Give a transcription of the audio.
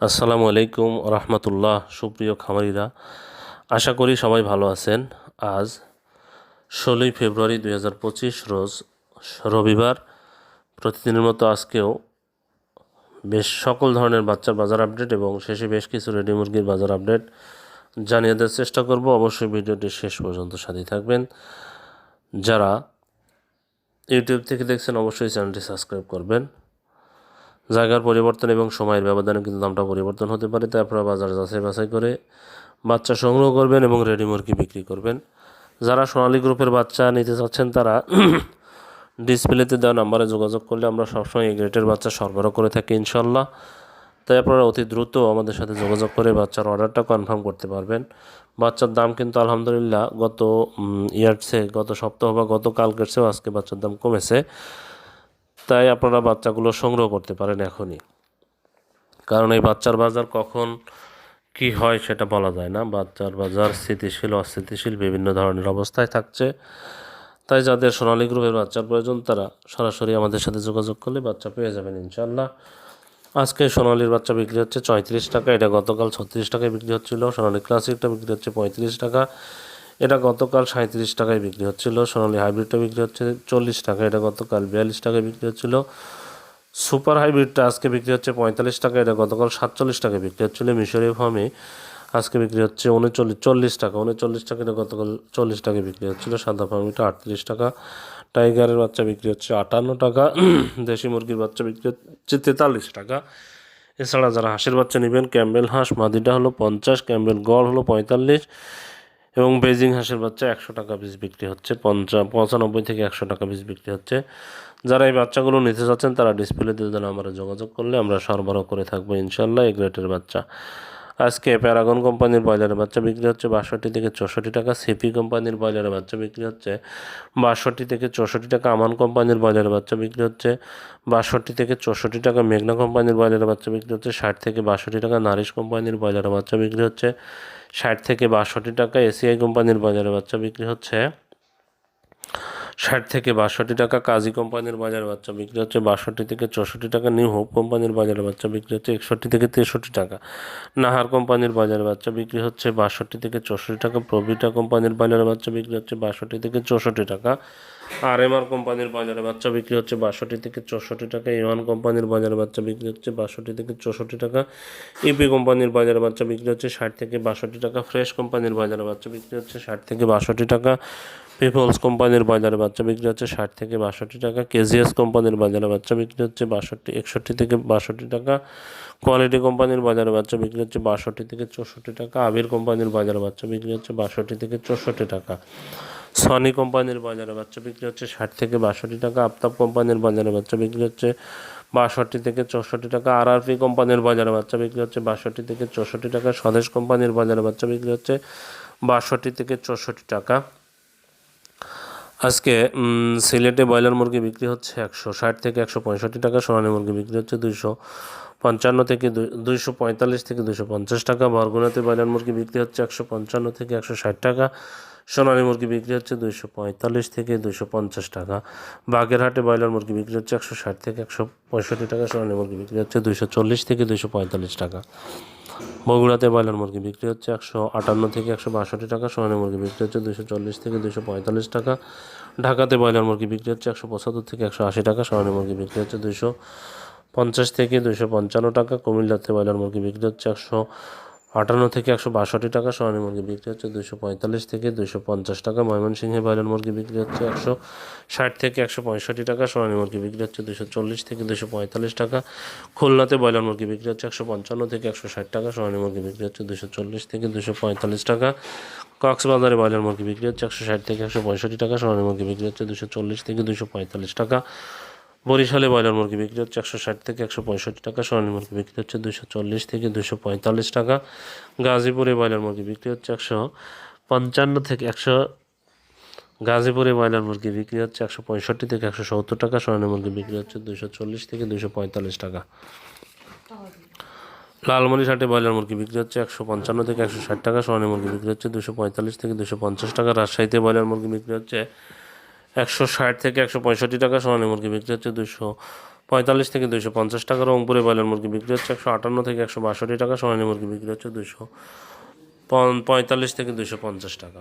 আসসালামু আলাইকুম রহমতুল্লাহ, সুপ্রিয় খামারিরা। আশা করি সবাই ভালো আছেন। আজ ষোলোই ফেব্রুয়ারি দুই হাজার পঁচিশ, রোজ রবিবার। প্রতিদিনের মতো আজকেও বেশ সকল ধরনের বাচ্চার বাজার আপডেট এবং শেষে বেশ কিছু রেডি মুরগির বাজার আপডেট জানিয়ে দেওয়ার চেষ্টা করব। অবশ্যই ভিডিওটি শেষ পর্যন্ত সাথে থাকবেন। যারা ইউটিউব থেকে দেখছেন, অবশ্যই চ্যানেলটি সাবস্ক্রাইব করবেন। জায়গার পরিবর্তন এবং সময়ের ব্যবধানে কিন্তু দামটা পরিবর্তন হতে পারে। তাই আপনারা বাজার যাচাই বাছাই করে বাচ্চা সংগ্রহ করবেন এবং রেডি মুরগি বিক্রি করবেন। যারা সোনালী গ্রুপের বাচ্চা নিতে চাচ্ছেন, তারা ডিসপ্লেতে দেওয়া নাম্বারে যোগাযোগ করলে আমরা সবসময় এই গ্রেটের বাচ্চা সরবরাহ করে থাকি ইনশাল্লাহ তাই আপনারা অতি দ্রুত আমাদের সাথে যোগাযোগ করে বাচ্চার অর্ডারটা কনফার্ম করতে পারবেন। বাচ্চার দাম কিন্তু আলহামদুলিল্লাহ গত ইয়ার চেয়ে গত সপ্তাহ বা গত কালকের চেয়েও আজকে বাচ্চার দাম কমেছে। তাই আপনারা বাচ্চাগুলো সংগ্রহ করতে পারেন এখনই। কারণ এই বাচ্চার বাজার কখন কি হয় সেটা বলা যায় না। বাচ্চার বাজার স্থিতিশীল, অস্থিতিশীল বিভিন্ন ধরনের অবস্থায় থাকছে। তাই যাদের সোনালী গ্রুপের বাচ্চার প্রয়োজন, তারা সরাসরি আমাদের সাথে যোগাযোগ করলে বাচ্চা পেয়ে যাবেন ইনশাল্লাহ আজকে সোনালির বাচ্চা বিক্রি হচ্ছে চৌত্রিশ টাকা, এটা গতকাল ছত্রিশ টাকায় বিক্রি হচ্ছিল। সোনালি ক্লাসিকটা বিক্রি হচ্ছে পঁয়ত্রিশ টাকা। এটা গতকাল সাঁত্রিশ টাকায় বিক্রি হচ্ছিল। সোনালি হাইব্রিডটা বিক্রি হচ্ছে চল্লিশ টাকা, এটা গতকাল বিয়াল্লিশ টাকায় বিক্রি হচ্ছিল। সুপার হাইব্রিডটা আজকে বিক্রি হচ্ছে পঁয়তাল্লিশ টাকা, এটা গতকাল সাতচল্লিশ টাকায় বিক্রি হচ্ছিল। মিশরীয় ফার্মে আজকে বিক্রি হচ্ছে উনচল্লিশ, চল্লিশ টাকা, উনচল্লিশ টাকা, এটা গতকাল চল্লিশ টাকায় বিক্রি হচ্ছিল। সাদা ফার্মিটা আটত্রিশ টাকা, টাইগারের বাচ্চা বিক্রি হচ্ছে আটান্ন টাকা, দেশি মুরগির বাচ্চা বিক্রি হচ্ছে তেতাল্লিশ টাকা। এছাড়া যারা হাঁসের বাচ্চা নেবেন, ক্যাম্বেল হাঁস, মাদিটা হলো পঞ্চাশ, ক্যাম্বেল গড় হলো পঁয়তাল্লিশ এবং বেজিং হাঁসের বাচ্চা একশো টাকা পিস বিক্রি হচ্ছে, পঞ্চা, পঁচানব্বই থেকে একশো টাকা পিস বিক্রি হচ্ছে। যারা এই বাচ্চাগুলো নিতে চাচ্ছেন, তারা ডিসপ্লেতে যেন আমরা যোগাযোগ করলে আমরা সরবরাহ করে থাকব ইনশাল্লাহ এই গ্রেটের বাচ্চা। আজকে প্যারাগন কোম্পানির ব্রয়লারের বাচ্চা বিক্রি হচ্ছে বাষট্টি থেকে চৌষট্টি টাকা, সিপি কোম্পানির ব্রয়লারের বাচ্চা বিক্রি হচ্ছে বাষট্টি থেকে চৌষট্টি টাকা, আমান কোম্পানির ব্রয়লারের বাচ্চা বিক্রি হচ্ছে বাষট্টি থেকে চৌষট্টি টাকা, মেঘনা কোম্পানির ব্রয়লারের বাচ্চা বিক্রি হচ্ছে ষাট থেকে বাষট্টি টাকা, নারিশ কোম্পানির ব্রয়লারের বাচ্চা বিক্রি হচ্ছে ষাট থেকে বাষট্টি টাকা, এসিআই কোম্পানির বাজারে বাচ্চা বিক্রি হচ্ছে ষাট থেকে বাষট্টি টাকা কাজী কোম্পানির বাজার বাচ্চা বিক্রি হচ্ছে বাষট্টি থেকে চৌষট্টি টাকা, নিউ হোপ কোম্পানির বাজার বাচ্চা বিক্রি হচ্ছে একষট্টি থেকে তেষট্টি টাকা, নাহার কোম্পানির বাজার বাচ্চা বিক্রি হচ্ছে বাষট্টি থেকে চৌষট্টি টাকা প্রবিটা কোম্পানির বাজার বাচ্চা বিক্রি হচ্ছে বাষট্টি থেকে চৌষট্টি টাকা। আর এম আর কোম্পানির বাজারে বাচ্চা বিক্রি হচ্ছে বাষট্টি থেকে চৌষট্টি টাকা এওয়ান কোম্পানির বাজারে বাচ্চা বিক্রি হচ্ছে বাষট্টি থেকে চৌষট্টি টাকা ইপি কোম্পানির বাজারে বাচ্চা বিক্রি হচ্ছে ষাট থেকে বাষট্টি টাকা ফ্রেশ কোম্পানির বাজারে বাচ্চা বিক্রি হচ্ছে ষাট থেকে বাষট্টি টাকা পিপলস কোম্পানির বাজারে বাচ্চা বিক্রি হচ্ছে ষাট থেকে বাষট্টি টাকা কেজিএস কোম্পানির বাজারে বাচ্চা বিক্রি হচ্ছে বাষট্টি, একষট্টি থেকে বাষট্টি টাকা কোয়ালিটি কোম্পানির বাজারে বাচ্চা বিক্রি হচ্ছে বাষট্টি থেকে চৌষট্টি টাকা আবির কোম্পানির বাজারে বাচ্চা বিক্রি হচ্ছে বাষট্টি থেকে চৌষট্টি টাকা। সনি কোম্পানির বাজারে। বাচ্চা বিক্রি হচ্ছে ষাট থেকে বাষট্টি টাকা আফতাব কোম্পানির বাজারে বাচ্চা বিক্রি হচ্ছে বাষট্টি থেকে চৌষট্টি টাকা আর আরপি কোম্পানির বাজারে বাচ্চা বিক্রি হচ্ছে বাষট্টি থেকে চৌষট্টি টাকা, স্বদেশ কোম্পানির বাজারে বাচ্চা বিক্রি হচ্ছে বাষট্টি থেকে চৌষট্টি টাকা। আজকে সিলেটে ব্রয়লার মুরগি বিক্রি হচ্ছে একশো ষাট থেকে একশো পঁয়ষট্টি টাকা, সোনালী মুরগি বিক্রি হচ্ছে দুইশো পঞ্চান্ন থেকে দুইশো পঁয়তাল্লিশ থেকে দুশো পঞ্চাশ টাকা। বরগুনাতে ব্রয়লার মুরগি বিক্রি হচ্ছে একশো পঞ্চান্ন থেকে একশো ষাট টাকা। সোনালী মুরগি বিক্রি হচ্ছে দুইশো পঁয়তাল্লিশ থেকে দুশো পঞ্চাশ টাকা। বাগেরহাটে ব্রয়লার মুরগি বিক্রি হচ্ছে একশো ষাট থেকে একশো পঁয়ষট্টি টাকা। সোনালী মুরগি বিক্রি হচ্ছে দুইশো চল্লিশ থেকে দুশো পঁয়তাল্লিশ টাকা। বগুড়াতে ব্রয়লার মুরগি বিক্রি হচ্ছে একশো আটান্ন থেকে একশো বাষট্টি টাকা। সোনালী মুরগি বিক্রি হচ্ছে দুশো চল্লিশ থেকে দুশো পঁয়তাল্লিশ টাকা। ঢাকাতে ব্রয়লার মুরগি বিক্রি হচ্ছে একশো পঁচাত্তর থেকে একশো আশি টাকা। সোনালী মুরগি বিক্রি হচ্ছে দুশো পঞ্চাশ থেকে দুশো পঞ্চান্ন টাকা কুমিল্লাতে ব্রয়লার মুরগি বিক্রি হচ্ছে একশো আটান্ন থেকে একশো বাষট্টি টাকা সোনালী মুরগি বিক্রি হচ্ছে দুশো পঁয়তাল্লিশ থেকে দুশো পঞ্চাশ টাকা, ময়মনসিংহে ব্রয়লার মুরগি বিক্রি হচ্ছে একশো ষাট থেকে একশো পঁয়ষট্টি টাকা সোনালী মুরগি বিক্রি হচ্ছে দুশো চল্লিশ থেকে দুশো পঁয়তাল্লিশ টাকা, খুলনাতে ব্রয়লার মুরগি বিক্রি হচ্ছে একশো পঞ্চান্ন থেকে একশো ষাট টাকা সোনালী মুরগি বিক্রি হচ্ছে দুশো চল্লিশ থেকে দুশো পঁয়তাল্লিশ টাকা, কক্সবাজারে ব্রয়লার মুরগি বিক্রি হচ্ছে একশো ষাট থেকে একশো পঁয়ষট্টি টাকা সোনালী মুরগি বিক্রি হচ্ছে দুশো চল্লিশ থেকে দুশো পঁয়তাল্লিশ টাকা বরিশালে ব্রয়লার মুরগি বিক্রি হচ্ছে একশো ষাট থেকে একশো পঁয়ষট্টি টাকা, সোনালী মুরগি বিক্রি হচ্ছে দুশো চল্লিশ থেকে দুশো পঁয়তাল্লিশ টাকা, গাজীপুরে ব্রয়লার মুরগি বিক্রি হচ্ছে একশো পঞ্চান্ন থেকে একশো, গাজীপুরে ব্রয়লার মুরগি বিক্রি হচ্ছে একশো পঁয়ষট্টি থেকে একশো সত্তর টাকা, সোনালী মুরগি বিক্রি হচ্ছে দুশো চল্লিশ থেকে দুশো পঁয়তাল্লিশ টাকা। লালমনিরহাটে ব্রয়লার মুরগি বিক্রি হচ্ছে একশো পঞ্চান্ন থেকে একশো ষাট টাকা, সোনালী মুরগি বিক্রি হচ্ছে দুশো পঁয়তাল্লিশ থেকে দুশো পঞ্চাশ টাকা, রাজশাহীতে ব্রয়লার মুরগি বিক্রি হচ্ছে একশো ষাট থেকে একশো পঁয়ষট্টি টাকা, সোনালী মুরগি বিক্রি হচ্ছে দুশো পঁয়তাল্লিশ থেকে দুশো পঞ্চাশ টাকা, রংপুরে ব্রয়লার মুরগি বিক্রি হচ্ছে একশো আটান্ন থেকে একশো বাষট্টি টাকা, সোনালী মুরগি বিক্রি হচ্ছে দুশো পঁয়তাল্লিশ থেকে দুশো পঞ্চাশ টাকা।